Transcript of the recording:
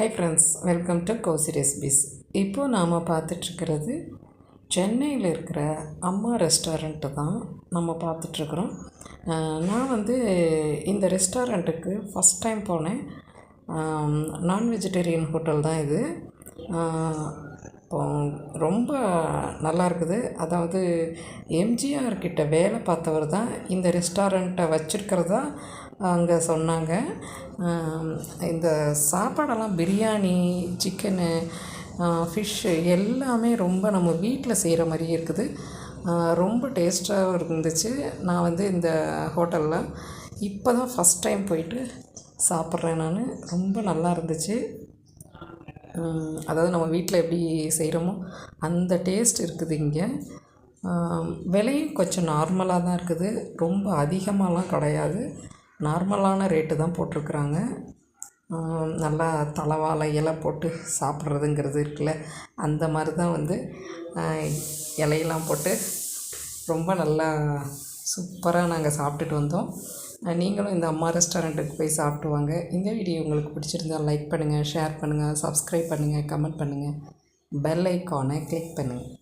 Hi friends welcome to cozy recipes இப்போது நாம் பார்த்துட்ருக்கிறது சென்னையில் இருக்கிற அம்மா ரெஸ்டாரண்ட்டு தான் நம்ம பார்த்துட்ருக்குறோம். நான் வந்து இந்த ரெஸ்டாரண்ட்டுக்கு ஃபஸ்ட் டைம் போனேன். நான் வெஜிடேரியன் ஹோட்டல் தான் இது. இப்போ ரொம்ப நல்லா இருக்குது. அதாவது எம்ஜிஆர் கிட்ட வேலை பார்த்தவர் தான் இந்த ரெஸ்டாரண்ட்டை வச்சுருக்கிறதா அங்கே சொன்னாங்க. இந்த சாப்பாடெல்லாம் பிரியாணி சிக்கனு ஃபிஷ்ஷு எல்லாமே ரொம்ப நம்ம வீட்டில் செய்கிற மாதிரியே இருக்குது. ரொம்ப டேஸ்ட்டாகவும் இருந்துச்சு. நான் வந்து இந்த ஹோட்டலில் இப்போ தான் ஃபஸ்ட் டைம் போயிட்டு சாப்பிட்றேன் நான். ரொம்ப நல்லா இருந்துச்சு. அதாவது நம்ம வீட்டில் எப்படி செய்கிறோமோ அந்த டேஸ்ட் இருக்குது இங்கே. விலையும் கொஞ்சம் நார்மலாக தான் இருக்குது. ரொம்ப அதிகமாகலாம் கிடையாது. நார்மலான ரேட்டு தான் போட்டிருக்குறாங்க. நல்லா தலவாழை இலை போட்டு சாப்பிட்றதுங்கிறது இருக்குல்ல அந்த மாதிரி தான் வந்து இலையெல்லாம் போட்டு ரொம்ப நல்லா சூப்பராக நாங்கள் சாப்பிட்டுட்டு வந்தோம். நீங்களும் இந்த அம்மா ரெஸ்டாரண்ட்டுக்கு போய் சாப்பிட்டு வாங்க. இந்த வீடியோ உங்களுக்கு பிடிச்சிருந்தா லைக் பண்ணுங்கள் ஷேர் பண்ணுங்கள் சப்ஸ்கிரைப் பண்ணுங்கள் கமெண்ட் பண்ணுங்கள் பெல் ஐக்கானை கிளிக் பண்ணுங்கள்